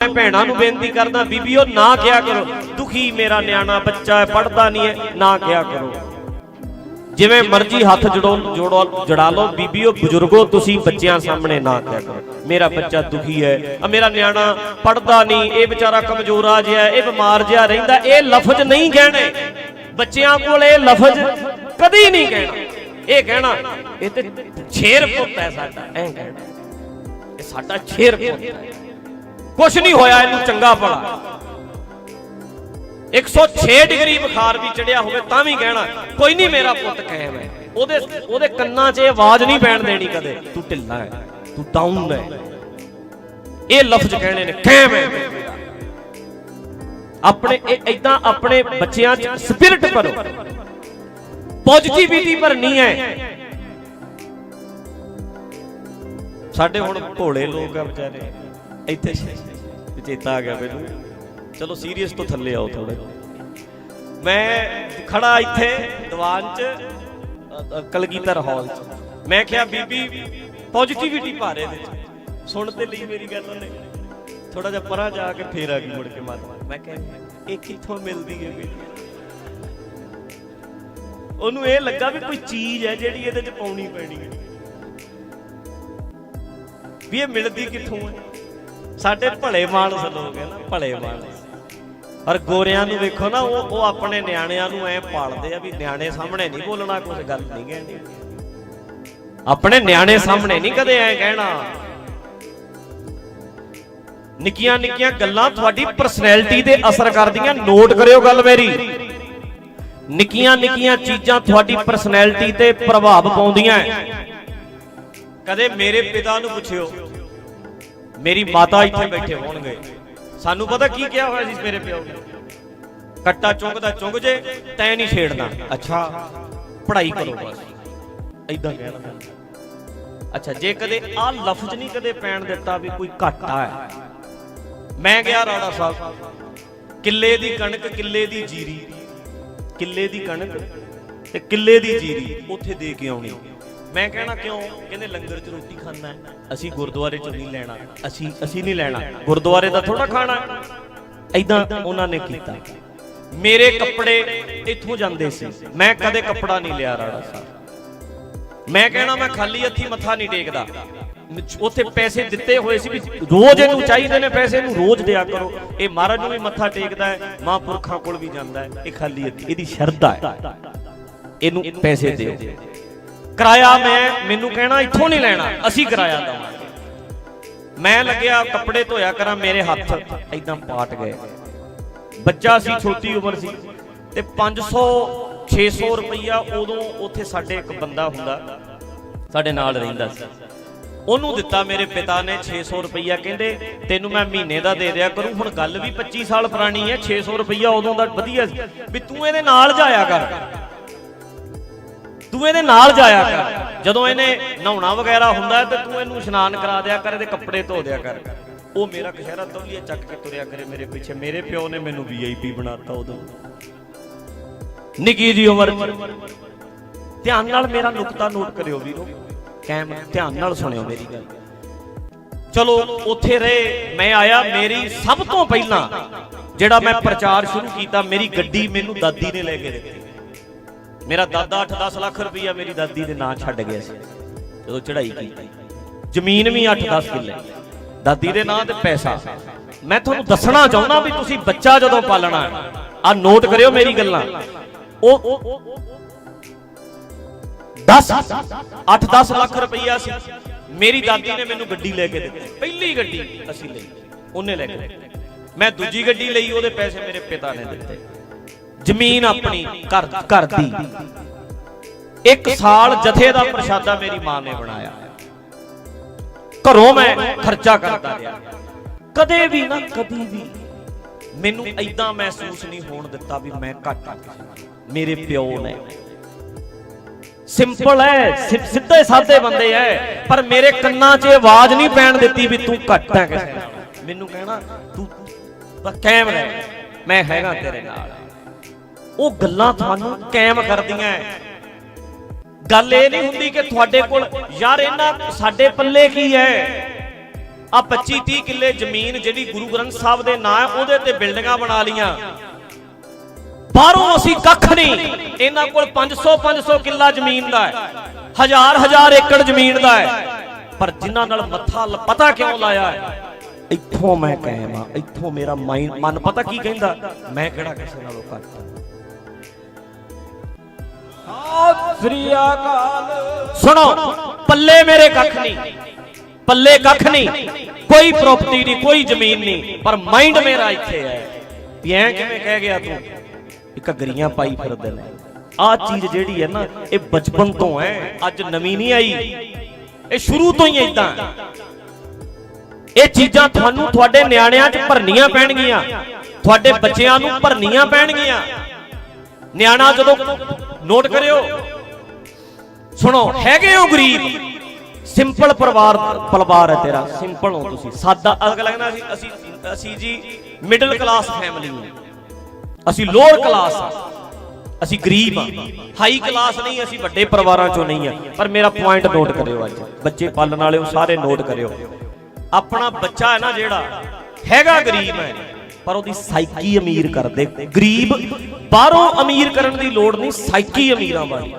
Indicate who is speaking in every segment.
Speaker 1: ਮੈਂ ਭੈਣਾਂ ਨੂੰ ਬੇਨਤੀ ਕਰਦਾ ਬੀਬੀਓ ਨਾ ਕਿਹਾ ਕਰੋ। ਦੁਖੀ ਮੇਰਾ ਨਿਆਣਾ ਬੱਚਾ ਹੈ ਪੜਦਾ ਨਹੀਂ ਹੈ, ਨਾ ਕਿਹਾ ਕਰੋ। ਜਿਵੇਂ ਮਰਜ਼ੀ ਹੱਥ ਜੜੋ, ਜੋੜੋ, ਜੜਾ ਲਓ। ਬੀਬੀਓ ਬਜ਼ੁਰਗੋ, ਤੁਸੀਂ ਬੱਚਿਆਂ ਸਾਹਮਣੇ ਨਾ ਕਿਹਾ ਕਰੋ। ਮੇਰਾ ਬੱਚਾ ਦੁਖੀ ਹੈ ਆ ਮੇਰਾ ਨਿਆਣਾ ਪੜਦਾ ਨਹੀਂ, ਇਹ ਵਿਚਾਰਾ ਕਮਜ਼ੋਰ ਆ ਜਿਹਾ, ਇਹ ਬਿਮਾਰ ਜਿਹਾ ਰਹਿੰਦਾ, ਇਹ ਲਫ਼ਜ਼ ਨਹੀਂ ਕਹਿਣੇ। ਬੱਚਿਆਂ ਕੋਲ ਇਹ ਲਫ਼ਜ਼ ਕਦੀ ਨਹੀਂ ਕਹਿਣਾ। ਇਹ ਕਹਿਣਾ, ਇਹ ਤੇ ਛੇਰ ਪੁੱਤ ਹੈ ਸਾਡਾ, ਐਂ ਕਹਿਣਾ। ਇਹ ਸਾਡਾ ਛੇਰ ਪੁੱਤ ਹੈ। ਕੁਛ ਨਹੀਂ ਹੋਇਆ ਇਹਨੂੰ ਚੰਗਾ ਭਲਾ। 106 ਡਿਗਰੀ ਬੁਖਾਰ ਵੀ ਚੜਿਆ ਹੋਵੇ ਤਾਂ ਵੀ ਕਹਿਣਾ, ਕੋਈ ਨਹੀਂ ਮੇਰਾ ਪੁੱਤ ਕਾਇਮ ਹੈ। ਉਹਦੇ ਉਹਦੇ ਕੰਨਾਂ 'ਚ ਇਹ ਆਵਾਜ਼ ਨਹੀਂ ਪੈਣ ਦੇਣੀ ਕਦੇ, ਤੂੰ ਢਿੱਲਾ ਹੈ, ਤੂੰ ਡਾਊਨ ਹੈ। ਇਹ ਲਫ਼ਜ਼ ਕਹਿਣੇ ਨੇ, ਕਾਇਮ ਹੈ ਆਪਣੇ, ਇਹ ਇਦਾਂ ਆਪਣੇ ਬੱਚਿਆਂ 'ਚ ਸਪਿਰਿਟ ਭਰੋ। ਪੋਜ਼ਿਟਿਵਿਟੀ ਭਰਨੀ ਹੈ। ਸਾਡੇ ਹੁਣ ਭੋਲੇ ਲੋਕ ਆ ਵਿਚਾਰੇ, ਇੱਥੇ ਚੇਤਾ ਆ ਗਿਆ ਮੈਨੂੰ। ਚਲੋ ਸੀਰੀਅਸ ਤੋਂ ਥੱਲੇ ਆਓ ਥੋੜਾ ਮੈਂ ਖੜਾ ਇੱਥੇ ਦੀਵਾਨ 'ਚ ਕਲਗੀਧਰ ਹਾਲ 'ਚ। ਮੈਂ ਕਿਹਾ, ਬੀਬੀ ਪੋਜ਼ਿਟਿਵਿਟੀ ਭਾਰੇ ਦੇ ਚ ਸੁਣ ਤੇ ਲਈ ਮੇਰੀ ਗੱਲ ਉਹਨੇ। ਥੋੜਾ ਜਿਹਾ ਪਰਾਂ ਜਾ ਕੇ ਫੇਰ ਆ ਗਈ ਮੁੜ ਕੇ ਮਾਤਾ। ਮੈਂ ਕਿਹਾ, ਇਹ ਕਿੱਥੋਂ ਮਿਲਦੀ ਹੈ ਮੇਰੀ ਉਹਨੂੰ ਇਹ ਲੱਗਾ ਵੀ ਕੋਈ ਚੀਜ਼ ਹੈ ਜਿਹੜੀ ਇਹਦੇ 'ਚ ਪਾਉਣੀ ਪੈਣੀ ਹੈ। ਵੀ ਇਹ ਮਿਲਦੀ ਕਿੱਥੋਂ ਹੈ? ਸਾਡੇ ਭਲੇ ਮਾਨਸ ਲੋਕ ਹੈ ਨਾ, ਭਲੇ ਮਾਨਸ ਪਰ ਗੋਰਿਆਂ ਨੂੰ ਵੇਖੋ ਨਾ, ਉਹ ਉਹ ਆਪਣੇ ਨਿਆਣਿਆਂ ਨੂੰ ਐ ਪਾਲਦੇ ਆ ਵੀ ਨਿਆਣੇ ਸਾਹਮਣੇ ਨਹੀਂ ਬੋਲਣਾ ਕੁਝ ਗੱਲ ਨਹੀਂ ਕਹਿਣੀ। ਆਪਣੇ ਨਿਆਣੇ ਸਾਹਮਣੇ ਨਹੀਂ ਕਦੇ ਐ ਕਹਿਣਾ। ਨਿੱਕੀਆਂ ਨਿੱਕੀਆਂ ਗੱਲਾਂ ਤੁਹਾਡੀ ਪਰਸਨੈਲਿਟੀ ਤੇ ਅਸਰ ਕਰਦੀਆਂ ਨੋਟ ਕਰਿਓ ਗੱਲ ਮੇਰੀ। ਨਿੱਕੀਆਂ ਨਿੱਕੀਆਂ ਚੀਜ਼ਾਂ ਤੁਹਾਡੀ ਪਰਸਨੈਲਿਟੀ ਤੇ ਪ੍ਰਭਾਵ ਪਾਉਂਦੀਆਂ। ਕਦੇ ਮੇਰੇ ਪਿਤਾ ਨੂੰ ਪੁੱਛਿਓ ਮੇਰੀ ਮਾਤਾ ਇੱਥੇ ਬੈਠੇ ਹੋਣਗੇ। ਸਾਨੂੰ ਪਤਾ ਕੀ ਕਿਹਾ ਹੋਇਆ ਸੀ ਮੇਰੇ ਪਿਓ ਨੇ? ਕੱਟਾ ਚੁੰਗਦਾ ਚੁੰਗ ਜੇ, ਤੈ ਨਹੀਂ ਛੇੜਨਾ। ਅੱਛਾ, ਪੜ੍ਹਾਈ ਕਰੋ ਬਸ। ਐਦਾਂ ਕਹਿਣਾ ਅੱਛਾ, ਜੇ ਕਦੇ ਆ ਲਫ਼ਜ਼ ਨਹੀਂ ਕਦੇ ਪੈਣ ਦਿੱਤਾ ਵੀ ਕੋਈ ਘਾਟਾ ਹੈ? ਮੈਂ ਗਿਆ ਰਾਣਾ ਸਾਹਿਬ। ਕਿੱਲੇ ਦੀ ਕਣਕ, ਕਿੱਲੇ ਦੀ ਜੀਰੀ। ਕਿੱਲੇ ਦੀ ਕਣਕ ਤੇ ਕਿੱਲੇ ਦੀ ਜੀਰੀ ਉੱਥੇ ਦੇ ਕੇ ਆਉਣੀ। ਮੈਂ ਕਹਿਣਾ ਕਿਉਂ? ਕਹਿੰਦੇ ਲੰਗਰ 'ਚ ਰੋਟੀ ਖਾਣਾ ਅਸੀਂ ਗੁਰਦੁਆਰੇ 'ਚ ਨਹੀਂ ਲੈਣਾ। ਅਸੀਂ ਅਸੀਂ ਨਹੀਂ ਲੈਣਾ। ਗੁਰਦੁਆਰੇ ਦਾ ਥੋੜਾ ਖਾਣਾ ਐਦਾਂ ਉਹਨਾਂ ਨੇ ਕੀਤਾ। ਮੇਰੇ ਕੱਪੜੇ ਇੱਥੋਂ ਜਾਂਦੇ ਸੀ। ਮੈਂ ਕਦੇ ਕੱਪੜਾ ਨਹੀਂ ਲਿਆ ਰਾੜਾ ਸਾਹਿਬ। ਮੈਂ ਕਹਿਣਾ, ਮੈਂ ਖਾਲੀ ਹੱਥੀ ਮੱਥਾ ਨਹੀਂ ਟੇਕਦਾ। ਉੱਥੇ ਪੈਸੇ ਦਿੱਤੇ ਹੋਏ ਸੀ ਵੀ ਰੋਜ਼ ਇਹਨੂੰ ਚਾਹੀਦੇ ਨੇ ਪੈਸੇ ਇਹਨੂੰ ਰੋਜ਼ ਦਿਆ ਕਰੋ। ਇਹ ਮਹਾਰਾਜ ਨੂੰ ਵੀ ਮੱਥਾ ਟੇਕਦਾ ਹੈ, ਮਹਾਂਪੁਰਖਾਂ ਕੋਲ ਵੀ ਜਾਂਦਾ ਹੈ। ਇਹ ਖਾਲੀ ਹੱਥੀ, ਇਹਦੀ ਸ਼ਰਧਾ ਹੈ। ਇਹਨੂੰ ਪੈਸੇ ਦਿਓ। ਕਿਰਾਇਆ ਮੈਂ, ਮੈਨੂੰ ਕਹਿਣਾ ਇੱਥੋਂ ਨਹੀਂ ਲੈਣਾ, ਅਸੀਂ ਕਿਰਾਇਆ ਦਵਾਂਗੇ। ਮੈਂ ਲੱਗਿਆ ਕੱਪੜੇ ਧੋਇਆ ਕਰਾਂ, ਮੇਰੇ ਹੱਥ ਇਦਾਂ ਪਾਟ ਗਏ। ਬੱਚਾ ਸੀ, ਛੋਟੀ ਉਮਰ ਸੀ, ਤੇ 500 600 ਰੁਪਈਆ ਉਦੋਂ ਉੱਥੇ ਸਾਡੇ ਇੱਕ ਬੰਦਾ ਹੁੰਦਾ, ਸਾਡੇ ਨਾਲ ਰਹਿੰਦਾ ਸੀ। ਉਹਨੂੰ ਦਿੱਤਾ ਮੇਰੇ ਪਿਤਾ ਨੇ 600 ਰੁਪਈਆ, ਕਹਿੰਦੇ ਤੈਨੂੰ ਮੈਂ ਮਹੀਨੇ ਦਾ ਦੇ ਦਿਆ ਕਰੂੰ, ਹੁਣ ਗੱਲ ਵੀ 25 ਸਾਲ ਪੁਰਾਣੀ ਹੈ 600 ਰੁਪਈਆ ਉਦੋਂ ਦਾ ਵਧੀਆ ਸੀ, ਵੀ ਤੂੰ ਇਹਦੇ ਨਾਲ ਜਾਇਆ ਕਰ। ਤੂੰ ਇਹਦੇ ਨਾਲ ਜਾਇਆ ਕਰ। ਜਦੋਂ ਇਹਨੇ ਨਹਾਉਣਾ ਵਗੈਰਾ ਹੁੰਦਾ ਤੇ ਤੂੰ ਇਹਨੂੰ ਇਸ਼ਨਾਨ ਕਰਾ ਦਿਆ ਕਰ, ਇਹਦੇ ਕੱਪੜੇ ਧੋ ਦਿਆ ਕਰ। ਉਹ ਮੇਰਾ ਕਸ਼ਹਿਰਾ ਤੌਲੀਆ ਚੱਕ ਕੇ ਤੁਰਿਆ ਕਰੇ ਮੇਰੇ ਪਿੱਛੇ। ਮੇਰੇ ਪਿਓ ਨੇ ਮੈਨੂੰ ਵੀਆਈਪੀ ਬਣਾਤਾ ਉਦੋਂ। ਨਿੱਕੀ ਜੀ ਉਮਰ ਧਿਆਨ ਨਾਲ ਮੇਰਾ ਨੁਕਤਾ ਨੋਟ ਕਰਿਓ ਵੀਰੋ। ਕੈਮ, ਧਿਆਨ ਨਾਲ ਸੁਣਿਓ ਮੇਰੀ ਗੱਲ। ਚਲੋ, ਉੱਥੇ ਰਹੇ, ਮੈਂ ਆਇਆ ਮੇਰੀ ਸਭ ਤੋਂ ਪਹਿਲਾਂ, ਜਿਹੜਾ ਮੈਂ ਪ੍ਰਚਾਰ ਸ਼ੁਰੂ ਕੀਤਾ, ਮੇਰੀ ਗੱਡੀ ਮੈਨੂੰ ਦਾਦੀ ਨੇ ਲੈ ਕੇ ਦਿੱਤੀ। ਮੇਰਾ ਦਾਦਾ 8-10 ਲੱਖ ਰੁਪਈਆ ਮੇਰੀ ਦਾਦੀ ਦੇ ਨਾਂ ਛੱਡ ਗਿਆ ਸੀ। ਜਦੋਂ ਚੜ੍ਹਾਈ ਕੀਤੀ ਜ਼ਮੀਨ ਵੀ 8-10 ਕਿੱਲੇ, ਦਾਦੀ ਦੇ ਨਾਂ ਤੇ ਪੈਸਾ। ਮੈਂ ਤੁਹਾਨੂੰ ਦੱਸਣਾ ਚਾਹੁੰਦਾ ਵੀ ਤੁਸੀਂ ਬੱਚਾ ਜਦੋਂ ਪਾਲਣਾ ਆ ਨੋਟ ਕਰਿਓ ਮੇਰੀ ਗੱਲਾਂ। ਉਹ 10 8-10 ਲੱਖ ਰੁਪਈਆ ਸੀ। ਮੇਰੀ ਦਾਦੀ ਨੇ ਮੈਨੂੰ ਗੱਡੀ ਲੈ ਕੇ ਦਿੱਤੀ। ਪਹਿਲੀ ਗੱਡੀ ਅਸੀਂ ਲਈ, ਉਹਨੇ ਲੈ ਕੇ ਮੈਂ ਦੂਜੀ ਗੱਡੀ ਲਈ, ਉਹਦੇ ਪੈਸੇ ਮੇਰੇ ਪਿਤਾ ਨੇ ਦਿੱਤੇ। ਜ਼ਮੀਨ ਆਪਣੀ ਘਰ ਘਰ ਦੀ। ਇੱਕ ਸਾਲ ਜਥੇ ਦਾ ਪ੍ਰਸ਼ਾਦਾ ਮੇਰੀ ਮਾਂ ਨੇ ਬਣਾਇਆ। ਘਰੋਂ ਮੈਂ ਖਰਚਾ ਕਰਦਾ ਰਿਹਾ। ਕਦੇ ਵੀ ਨਾ ਕਦੀ ਵੀ ਮੈਨੂੰ ਐਦਾਂ ਮਹਿਸੂਸ ਨਹੀਂ ਹੋਣ ਦਿੱਤਾ ਵੀ ਮੈਂ ਘੱਟ। ਮੇਰੇ ਪਿਓ ਨੇ। ਸਿੰਪਲ ਹੈ ਸਿੱਧੇ ਸਾਦੇ ਬੰਦੇ ਐ। ਪਰ ਮੇਰੇ ਕੰਨਾਂ 'ਚ ਆਵਾਜ਼ ਨਹੀਂ ਪੈਣ ਦਿੱਤੀ ਵੀ ਤੂੰ ਘੱਟ ਹੈ ਕਿਸੇ। ਮੈਨੂੰ ਕਹਿਣਾ ਤੂੰ ਬਸ ਕਾਇਮ ਰਹਿ। ਮੈਂ ਹੈਗਾ ਤੇਰੇ ਨਾਲ। ਉਹ ਗੱਲਾਂ ਤੁਹਾਨੂੰ ਕਾਇਮ ਕਰਦੀਆਂ ਗੱਲ ਇਹ ਨਹੀਂ ਹੁੰਦੀ ਕਿ ਤੁਹਾਡੇ ਕੋਲ, ਯਾਰ, ਇਹਨਾਂ ਸਾਡੇ ਪੱਲੇ ਕੀ ਹੈ ਆ 25 30 ਕਿੱਲੇ ਜ਼ਮੀਨ ਜਿਹੜੀ ਗੁਰੂ ਗ੍ਰੰਥ ਸਾਹਿਬ ਦੇ ਨਾਂ ਉਹਦੇ ਤੇ ਬਿਲਡਿੰਗਾਂ ਬਣਾ ਲੀਆਂ ਬਾਹਰੋਂ ਅਸੀਂ ਕੱਖ ਨਹੀਂ, ਇਹਨਾਂ ਕੋਲ 500 500 ਕਿੱਲਾ ਜ਼ਮੀਨ ਦਾ ਹੈ ਹਜ਼ਾਰ ਹਜ਼ਾਰ ਏਕੜ ਜ਼ਮੀਨ ਦਾ ਹੈ ਪਰ ਜਿਨ੍ਹਾਂ ਨਾਲ ਮੱਥਾ ਪਤਾ ਕਿਉਂ ਲਾਇਆ ਹੈ ਇੱਥੋਂ ਮੈਂ ਕਾਇਮ ਆ, ਇੱਥੋਂ ਮੇਰਾ ਮਾਈਂਡ ਮਨ ਪਤਾ ਕੀ ਕਹਿੰਦਾ? ਮੈਂ ਕਿਹੜਾ ਕਿਸੇ ਨਾਲੋਂ ਘੱਟ ਹਾਂ।
Speaker 2: ਸ੍ਰੀ ਅਕਾਲ
Speaker 1: ਸੁਣੋ, ਪੱਲੇ ਮੇਰੇ ਕੱਖ ਨਹੀਂ। ਪੱਲੇ ਕੱਖ ਨਹੀਂ। ਕੋਈ ਪ੍ਰਾਪਰਟੀ ਨਹੀਂ, ਕੋਈ ਜ਼ਮੀਨ ਨਹੀਂ। ਪਰ ਮਾਈਂਡ ਮੇਰਾ ਇੱਥੇ ਹੈ। ਵੀ ਐ ਕਿਵੇਂ ਕਹਿ ਗਿਆ ਤੂੰ? ਘਗਰੀਆਂ ਪਾਈ ਫਿਰਦੇ ਨੇ। ਆਹ ਚੀਜ਼ ਜਿਹੜੀ ਹੈ ਨਾ, ਇਹ ਬਚਪਨ ਤੋਂ ਹੈ। ਅੱਜ ਨਵੀਂ ਨਹੀਂ ਆਈ। ਇਹ ਸ਼ੁਰੂ ਤੋਂ ਹੀ ਇਦਾਂ ਇਹ ਚੀਜ਼ਾਂ ਤੁਹਾਨੂੰ ਤੁਹਾਡੇ ਨਿਆਣਿਆਂ 'ਚ ਭਰਨੀਆਂ ਪੈਣਗੀਆਂ। ਤੁਹਾਡੇ ਬੱਚਿਆਂ ਨੂੰ ਭਰਨੀਆਂ ਪੈਣਗੀਆਂ। ਨਿਆਣਾ ਜਦੋਂ ਨੋਟ ਕਰਿਓ। ਸੁਣੋ ਹੈਗੇ ਹੋ ਗਰੀਬ। ਸਿੰਪਲ ਪਰਿਵਾਰ ਪਰਿਵਾਰ। ਹੈ ਤੇਰਾ। ਸਿੰਪਲ ਹੋ ਤੁਸੀਂ। ਸਾਦਾ ਅਗਲਾ ਕਹਿੰਦਾ ਅਸੀਂ ਅਸੀਂ ਅਸੀਂ ਜੀ ਮਿਡਲ ਕਲਾਸ ਫੈਮਿਲੀ ਹਾਂ। ਅਸੀਂ ਲੋਅਰ ਕਲਾਸ ਆ ਅਸੀਂ ਗਰੀਬ ਆ ਹਾਈ ਕਲਾਸ ਨਹੀਂ ਅਸੀਂ ਵੱਡੇ ਪਰਿਵਾਰਾਂ ਚੋਂ ਨਹੀਂ ਆ ਪਰ ਮੇਰਾ ਪੁਆਇੰਟ ਨੋਟ ਕਰਿਓ ਅੱਜ। ਬੱਚੇ ਪਾਲਣ ਵਾਲਿਓ ਸਾਰੇ ਨੋਟ ਕਰਿਓ। ਆਪਣਾ ਬੱਚਾ ਹੈ ਨਾ ਜਿਹੜਾ ਹੈਗਾ ਗਰੀਬ ਹੈ। ਪਰ ਉਹਦੀ ਸਾਈਕੀ ਅਮੀਰ ਕਰਦੇ ਗਰੀਬ ਬਾਹਰੋਂ ਅਮੀਰ ਕਰਨ ਦੀ ਲੋੜ ਨਹੀਂ ਸਾਈਕੀ ਅਮੀਰਾਂ ਵਾਲੀ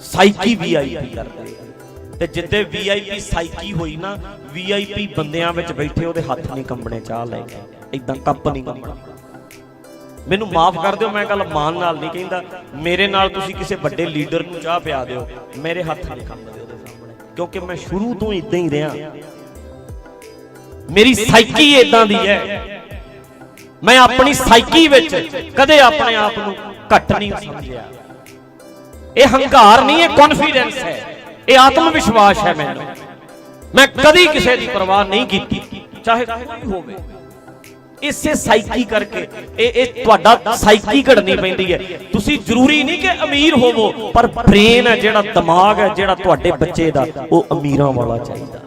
Speaker 1: ਸਾਈਕੀ ਵੀਆਈਪੀ ਕਰਦੇ ਆ। ਤੇ ਜਿੱਦੇ ਵੀਆਈਪੀ ਸਾਈਕੀ ਹੋਈ ਨਾ ਵੀਆਈਪੀ ਬੰਦਿਆਂ ਵਿੱਚ ਬੈਠੇ, ਉਹਦੇ ਹੱਥ ਨਹੀਂ ਕੰਬਣੇ, ਚਾਹ ਲੈ ਕੇ। ਇਦਾਂ ਕੱਪ ਨਹੀਂ ਕੰਬਣਾ। ਮੈਨੂੰ ਮਾਫ ਕਰ ਦਿਓ, ਮੈਂ ਗੱਲ ਮਾਨ ਨਾਲ ਨਹੀਂ ਕਹਿੰਦਾ। ਮੇਰੇ ਨਾਲ ਤੁਸੀਂ ਕਿਸੇ ਵੱਡੇ ਲੀਡਰ ਨੂੰ ਚਾਹ ਪਿਆ ਦਿਓ, ਮੇਰੇ ਹੱਥ ਨਹੀਂ ਕੰਬਦੇ ਉਹਦੇ ਸਾਹਮਣੇ। ਕਿਉਂਕਿ ਮੈਂ ਸ਼ੁਰੂ ਤੋਂ ਇਦਾਂ ਹੀ ਰਿਹਾ। ਮੇਰੀ ਸਾਈਕੀ ਇਦਾਂ ਦੀ ਹੈ। ਮੈਂ ਆਪਣੀ ਸਾਈਕੀ ਵਿੱਚ ਕਦੇ ਆਪਣੇ ਆਪ ਨੂੰ ਘੱਟ ਨਹੀਂ ਸਮਝਿਆ। ਇਹ ਹੰਕਾਰ ਨਹੀਂ, ਇਹ ਕੌਨਫੀਡੈਂਸ ਹੈ। ਇਹ ਆਤਮ ਵਿਸ਼ਵਾਸ ਹੈ ਮੈਨੂੰ। ਮੈਂ ਕਦੀ ਕਿਸੇ ਦੀ ਪਰਵਾਹ ਨਹੀਂ ਕੀਤੀ, ਚਾਹੇ ਕੋਈ ਹੋਵੇ। ਇਸੇ ਸਾਈਕੀ ਕਰਕੇ ਇਹ ਇਹ ਤੁਹਾਡਾ ਸਾਈਕੀ ਘੜਨੀ ਪੈਂਦੀ ਹੈ। ਤੁਸੀਂ ਜ਼ਰੂਰੀ ਨਹੀਂ ਕਿ ਅਮੀਰ ਹੋਵੋ, ਪਰ ਬ੍ਰੇਨ ਹੈ ਜਿਹੜਾ ਦਿਮਾਗ ਹੈ, ਜਿਹੜਾ ਤੁਹਾਡੇ ਬੱਚੇ ਦਾ, ਉਹ ਅਮੀਰਾਂ ਵਾਲਾ ਚਾਹੀਦਾ।